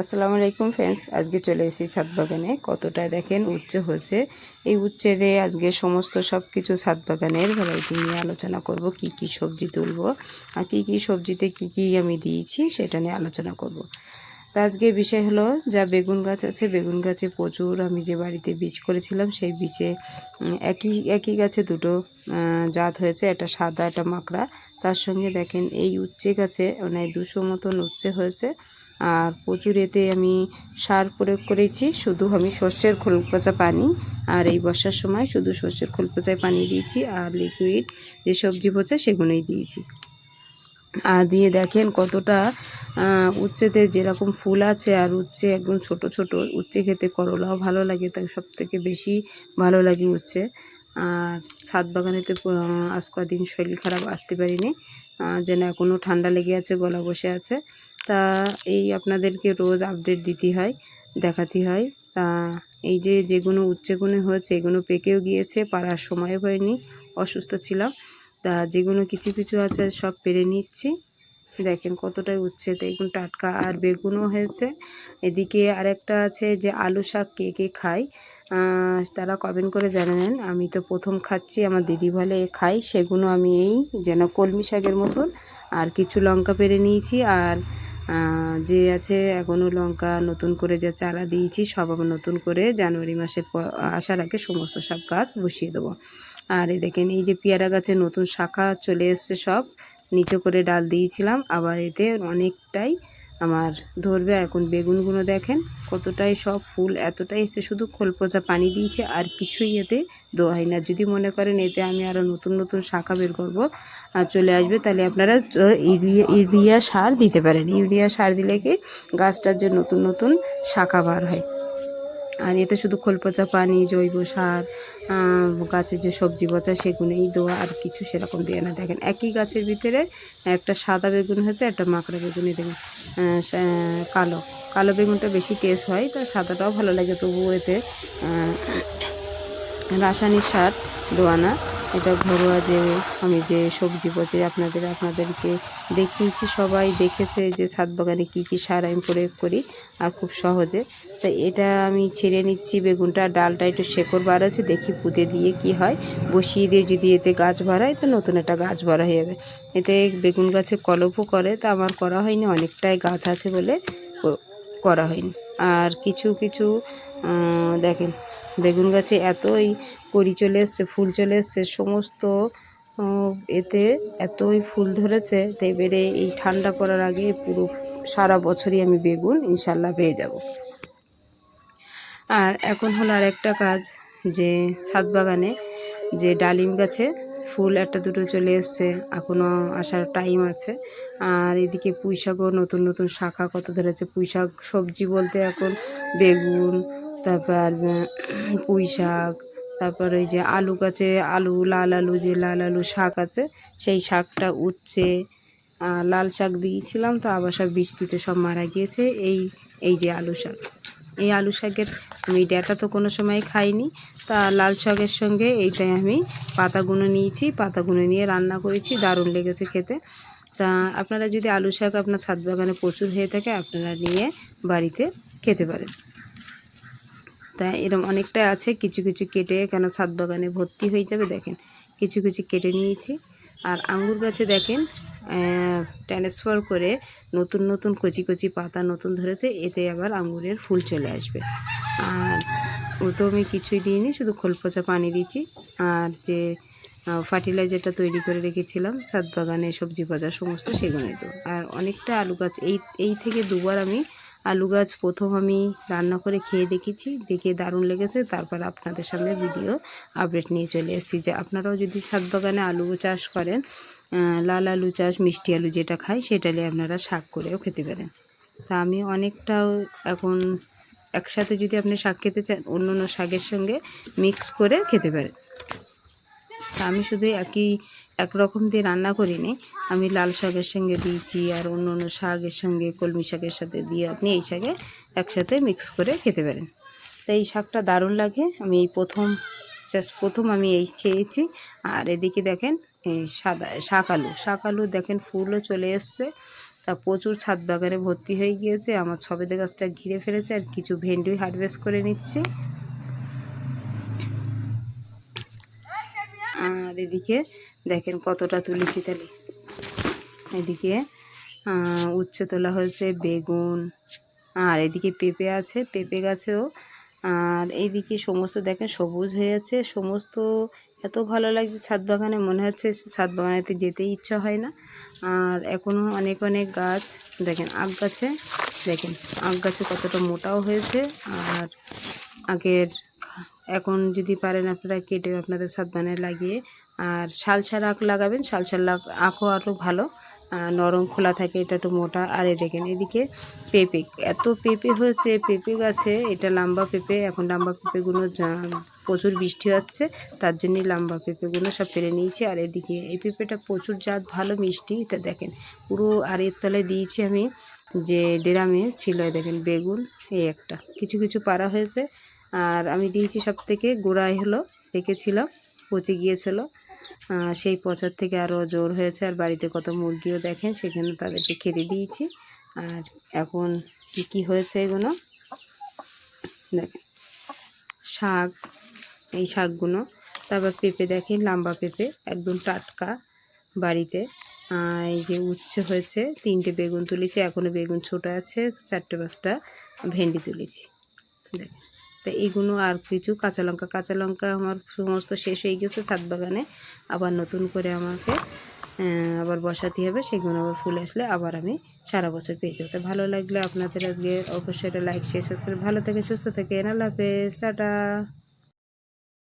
আসসালামু আলাইকুম ফ্রেন্ডস, আজকে চলে এসেছি ছাদ বাগানে কতটা দেখেন উচ্চ হচ্ছে এই উচ্চেরে আজকে সমস্ত সব কিছু ছাদ বাগানের ভ্যারাইটি নিয়ে আলোচনা করব, কি কি সবজি তুলব, আর কী কী সবজিতে কি কি আমি দিয়েছি সেটা নিয়ে আলোচনা করব। তা আজকে বিষয় হলো, যা বেগুন গাছ আছে, বেগুন গাছে প্রচুর আমি যে বাড়িতে বীজ করেছিলাম, সেই বীজে একই একই গাছে দুটো জাত হয়েছে, একটা সাদা, একটা মাকড়া। তার সঙ্গে দেখেন, এই উচ্ছে গাছে মানে দুশো মতন উচ্ছে হয়েছে। আর প্রচুর এতে আমি সার প্রয়োগ করেছি। শুধু আমি সর্ষের খোল পচা পানি আর এই বর্ষার সময় শুধু সর্ষের খোল পচায় পানি দিয়েছি আর লিকুইড যে সবজি পচা সেগুলোই দিয়েছি। আর দিয়ে দেখেন কতটা উচ্ছেতে যেরকম ফুল আছে আর উচ্ছে একদম ছোট ছোট, উচ্ছে খেতে করলাও ভালো লাগে, তাই সব থেকে বেশি ভালো লাগে উচ্ছে। আর ছাদ বাগানেতে আজ কদিন শরীর খারাপ, আসতে পারিনি। যেন এখনও ঠান্ডা লেগে আছে, গলা বসে আছে। তা এই আপনাদেরকে রোজ আপডেট দিতে হয়, দেখাতে হয়। তা এই যে যেগুলো উচ্ছেগুলো হয়েছে এগুলো পেকেও গিয়েছে পারার সময় হয়নি, অসুস্থ ছিলাম। তা যেগুলো কিছু কিছু আছে সব পেরে নিচ্ছি। দেখেন কতটাই উচ্ছে এগুলো টাটকা আর বেগুনও হয়েছে। এদিকে আরেকটা আছে যে আলু শাক কে কে খায় তারা কমেন্ট করে জানাবেন আমি তো প্রথম খাচ্ছি, আমার দিদি বলে এ খাই সেগুলো আমি এই যেন কলমি শাকের মতন, আর কিছু লঙ্কা পেরে নিয়েছি, আর যে আছে এখনও লঙ্কা নতুন করে যে চারা দিয়েছি, সব আবার নতুন করে জানুয়ারি মাসের আসার আগে সমস্ত সব গাছ বসিয়ে দেবো। আর এই দেখেন, এই যে পেয়ারা গাছে নতুন শাখা চলে এসছে সব। নিচে করে ডাল দিয়েছিলাম। আবার এতে অনেকটাই আমার ধরবে। এখন বেগুনগুলো দেখেন কতটাই সব ফুল, এতটাই এসছে। শুধু খোল পচা পানি দিয়েছে আর কিছুই এতে হয় না যদি মনে করেন এতে আমি আরও নতুন নতুন শাখা বের করব আর চলে আসবে, তাহলে আপনারা ইউরিয়া ইউরিয়া সার দিতে পারেন। ইউরিয়া সার দিলে কি গাছটার যে নতুন নতুন শাখা বার হয়। আর এতে শুধু খোল পচা পানি জৈব সার গাছে গাছের যে সবজি বচা সেগুনেই দেওয়া আর কিছু সেরকম দেওয়া না। দেখেন একই গাছের ভিতরে একটা সাদা বেগুন হয়েছে একটা মাকড়া বেগুনই আহ, কালো। কালো বেগুনটা বেশি টেস্ট হয় তা সাদাটাও ভালো লাগে তবুও এতে রাসায়নিক সার দেওয়া না। এটা ঘরোয়া যে আমি যে সবজি পচে আপনাদের, আপনাদেরকে দেখিয়েছি, সবাই দেখেছে যে ছাদ বাগানে কী কী সার আমি প্রয়োগ করি আর খুব সহজে। তো এটা আমি ছেড়ে নিচ্ছি বেগুনটা, ডালটা একটু শেকড় বার দেখি পুঁতে দিয়ে কি হয়। বসিয়ে দিয়ে যদি এতে গাছ বাড়ায়, তো নতুন একটা গাছ বড় হয়ে যাবে। এতে বেগুন গাছে কলপও করে, তা আমার করা হয়নি, অনেকটাই গাছ আছে বলে করা হয়নি। আর কিছু কিছু দেখেন বেগুন গাছে এতই কড়ি চলে এসছে, ফুল চলে এসছে, সমস্ত এতে এতই ফুল ধরেছে তো এবারে এই ঠান্ডা পড়ার আগে পুরো সারা বছরই আমি বেগুন ইনশাল্লাহ পেয়ে যাব। আর এখন হলো আর একটা কাজ যে ছাদ বাগানে যে ডালিম গাছে ফুল একটা দুটো চলে এসছে এখনও আসার টাইম আছে। আর এদিকে পুঁই শাকও নতুন নতুন শাখা কত ধরেছে পুঁই শাক সবজি বলতে এখন বেগুন তারপর পুঁই শাক, তারপর ওই যে আলু গাছে আলু, লাল আলু, যে লাল আলু শাক আছে, সেই শাকটা উঠছে লাল শাক দিয়েছিলাম, তো আবার সব বৃষ্টিতে সব মারা গিয়েছে। এই এই যে আলু শাক। এই আলু শাকের আমি ডাটা তো কোনো সময় খাইনি, তা লাল শাকের সঙ্গে এইটাই আমি পাতাগুলো নিয়েছি পাতাগুলো নিয়ে রান্না করেছি, দারুণ লেগেছে খেতে। তা আপনারা যদি আলু শাক আপনার ছাদ বাগানে প্রচুর হয়ে থাকে, আপনারা নিয়ে বাড়িতে খেতে পারেন। তা এরকম অনেকটা আছে। কিছু কিছু কেটে কেন ছাদ বাগানে ভর্তি হয়ে যাবে দেখেন। কিছু কিছু কেটে নিয়েছি। আর আঙ্গুর গাছে দেখেন ট্রান্সফার করে নতুন নতুন কচি কচি পাতা নতুন ধরেছে, এতে আবার আঙ্গুরের ফুল চলে আসবে। আর ও তো আমি কিছুই দিইনি, শুধু খোল পচা পানি দিয়েছি। আর যে ফার্টিলাইজারটা তৈরি করে রেখেছিলাম, ছাদ বাগানে সবজি পচা সমস্ত সেগুলোই তো আর অনেকটা আলু গাছ, এই এই থেকে দুবার আমি আলু গাছ প্রথম আমি রান্না করে খেয়ে দেখেছি, দেখে দারুণ লেগেছে। তারপর আপনাদের সামনে ভিডিও আপডেট নিয়ে চলে এসেছি যে আপনারাও যদি ছাদ বাগানে আলু চাষ করেন লাল আলু চাষ, মিষ্টি আলু যেটা খাই সেটা নিয়ে আপনারা শাক করেও খেতে পারেন। তা আমি অনেকটাও এখন একসাথে যদি আপনি শাক খেতে চান অন্য অন্য শাকের সঙ্গে মিক্স করে খেতে পারেন। আমি শুধু একই, একরকম দিয়ে রান্না করিনি। আমি লাল শাকের সঙ্গে দিয়েছি আর অন্য অন্য শাকের সঙ্গে, কলমি শাকের সাথে দিয়ে আপনি এই শাকে একসাথে মিক্স করে খেতে পারেন। তো এই শাকটা দারুণ লাগে। আমি এই প্রথম জাস্ট প্রথম আমি এই খেয়েছি। আর এদিকে দেখেন, এই সাদা, শাক আলু। শাক আলু দেখেন ফুলও চলে এসছে। তা প্রচুর ছাদ বাগানে ভর্তি হয়ে গিয়েছে। আমার সবেদে গাছটা ঘিরে ফেলেছে আর কিছু ভেন্ডি হারভেস্ট করে নিচ্ছি। আর এদিকে দেখেন কতটা তুলেছি তাহলে। এদিকে উচ্ছে তোলা হয়েছে বেগুন, আর এদিকে পেঁপে আছে, পেঁপে গাছেও। আর এইদিকে সমস্ত দেখেন সবুজ হয়ে আছে, সমস্ত এত ভালো লাগছে ছাদ বাগানে, মনে হচ্ছে ছাদ বাগানেতে যেতেই ইচ্ছা হয় না। আর এখনও অনেক অনেক গাছ, দেখেন আখ গাছে, দেখেন আখ গাছে কতটা মোটাও হয়েছে। আর আগের এখন যদি পারেন আপনারা কেটে আপনাদের বাগানে লাগিয়ে, আর শালছাড় আখ লাগাবেন শালছাড় লাগ, আখও আরও ভালো। নরম খোলা থাকে, এটা একটু মোটা। আর এ দেখেন, এদিকে পেঁপে, এত পেঁপে হয়েছে, পেঁপে গাছে, এটা লম্বা পেঁপে, এখন লম্বা পেঁপেগুলো প্রচুর বৃষ্টি হচ্ছে, তার জন্যই লম্বা পেঁপেগুলো সব পেরে নিয়েছি। আর এদিকে এই পেঁপেটা প্রচুর জাত, ভালো মিষ্টি এটা দেখেন, পুরো আর এর তলায় দিয়েছি আমি, যে ডেরামে ছিল দেখেন, বেগুন, এই একটা। কিছু কিছু পারা হয়েছে আর আমি দিয়েছি সব থেকে গোড়ায় হলো রেখেছিলাম পচে গিয়েছিল। সেই পচার থেকে আরও জোর হয়েছে। আর বাড়িতে কত মুরগিও দেখেন সেখানে তাদেরকে খেতে দিয়েছি। আর এখন কী কী হয়েছে এগুলো? দেখেন, শাক, এই শাকগুলো। তারপর পেঁপে দেখেন, লম্বা পেঁপে, একদম টাটকা বাড়িতে। এই যে উচ্ছে হয়েছে, তিনটে বেগুন তুলেছি। এখনও বেগুন ছোটো আছে, চারটে পাঁচটা ভেন্ডি তুলেছি। দেখেন। তো এইগুলো আর কিছু কাঁচা লঙ্কা। কাঁচা লঙ্কা আমার সমস্ত শেষ হয়ে গেছে ছাদ বাগানে। আবার নতুন করে আমাকে আবার বসাতে হবে সেগুলো আবার ফুল আসলে আবার আমি সারা বছর পেয়ে যাব। তো ভালো লাগলে আপনাদের আজকে। অবশ্যই এটা লাইক শেয়ার সাবস্ক্রাইব ভালো থেকে সুস্থ থেকে আল্লাহ হাফেজ। টাটা।